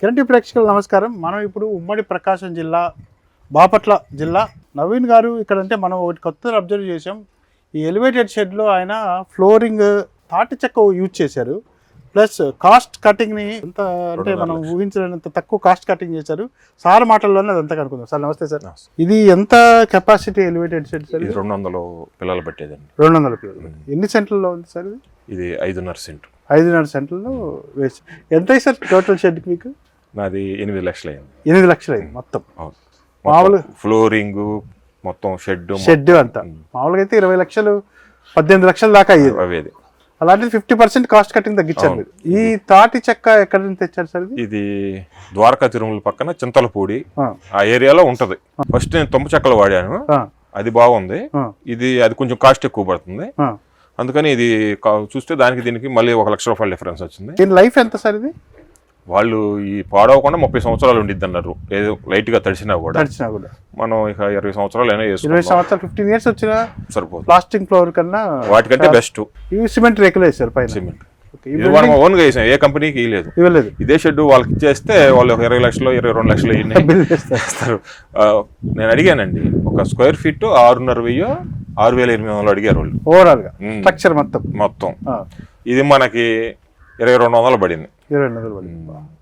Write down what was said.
కిరణ్ ప్రేక్షకులు నమస్కారం. మనం ఇప్పుడు ఉమ్మడి ప్రకాశం జిల్లా బాపట్ల జిల్లా. నవీన్ గారు ఇక్కడ అంటే మనం ఒకటి కొత్తది అబ్జర్వ్ చేసాం ఈ ఎలివేటెడ్ షెడ్లో ఆయన ఫ్లోరింగ్ తాటి చెక్క యూజ్ చేశారు ప్లస్ కాస్ట్ కటింగ్ని ఎంత అంటే మనం ఊహించలేనంత తక్కువ కాస్ట్ కటింగ్ చేశారు. సార్ మాటల్లోనే అదంతా కనుక్కుందాం. సార్ నమస్తే సార్. ఇది ఎంత కెపాసిటీ ఎలివేటెడ్ షెడ్ సార్ రెండు వందలు పిల్లలు పెట్టేదండి. రెండు వందల పిల్లలు. ఎన్ని సెంట్లలో ఉంది సార్ ఇది? ఐదున్నర సెంట్. ఐదున్నర సెంట్లలో వేసి. ఎంత సార్ టోటల్ షెడ్కి మీకు? నాది ఎనిమిది లక్షలు అయింది ఎనిమిది లక్షలు అయింది మొత్తం. మామూలు- ఫ్లోరింగ్ మొత్తం షెడ్ షెడ్ అంతా. మామూలుగా అయితే ఇరవై లక్షలు పద్దెనిమిది లక్షల దాకా అయ్యేది. అవేది అలాంటిది ఫిఫ్టీ పర్సెంట్ కాస్ట్ కటింగ్ తగ్గించారు మీరు. ఈ తాటి చెక్క ఎక్కడి నుంచి తెచ్చారు సార్ ఇది? ద్వారకా తిరుమల పక్కన చింతలపూడి. ఆ, ఏరియాలో ఉంటది. ఫస్ట్ నేను తొమ్మ చెక్కలు వాడాను. అది బాగుంది. ఇది అది కొంచెం కాస్ట్ ఎక్కువ పడుతుంది. అందుకని ఇది చూస్తే దానికి దీనికి మళ్ళీ ఒక లక్ష రూపాయల డిఫరెన్స్ వచ్చింది. దీని లైఫ్ ఎంత సార్ ఇది? వాళ్ళు ఈ పాడవకుండా ముప్పై సంవత్సరాలు ఉండిద్ది అన్నారు ఏదో లైట్గా తడిసినా కూడా. తడిచినా కూడా. మనం ఇక ఇరవై సంవత్సరాలు అయినా ఇరవై సంవత్సరాలు ఫిఫ్టీన్ ఇయర్స్ వచ్చిన సరిపోతుంది. ప్లాస్టిక్ ఫ్లోర్ కన్నా వాటికంటే బెస్ట్. ఇవి సిమెంట్ రేకులు వేసారు పైన. సిమెంట్. ఇది మనం ఓన్గా వేసాం ఏ కంపెనీకి ఇవ్వలేదు. ఇవ్వలేదు. ఇదే షెడ్ వాళ్ళకి ఇచ్చేస్తే వాళ్ళు ఒక ఇరవై లక్షలు ఇరవై రెండు లక్షలు ఇస్తారు నేను అడిగానండి. ఒక స్క్వేర్ ఫీట్ ఆరున్నర వెయ్యి ఆరు వేల ఎనిమిది వందలు అడిగారు వాళ్ళు. ఓవరాల్గా. స్ట్రక్చర్ మొత్తం. మొత్తం. ఇది మనకి ఇరవై రెండు వందలు పడింది ఇరవై రెండు వందలు పడింది.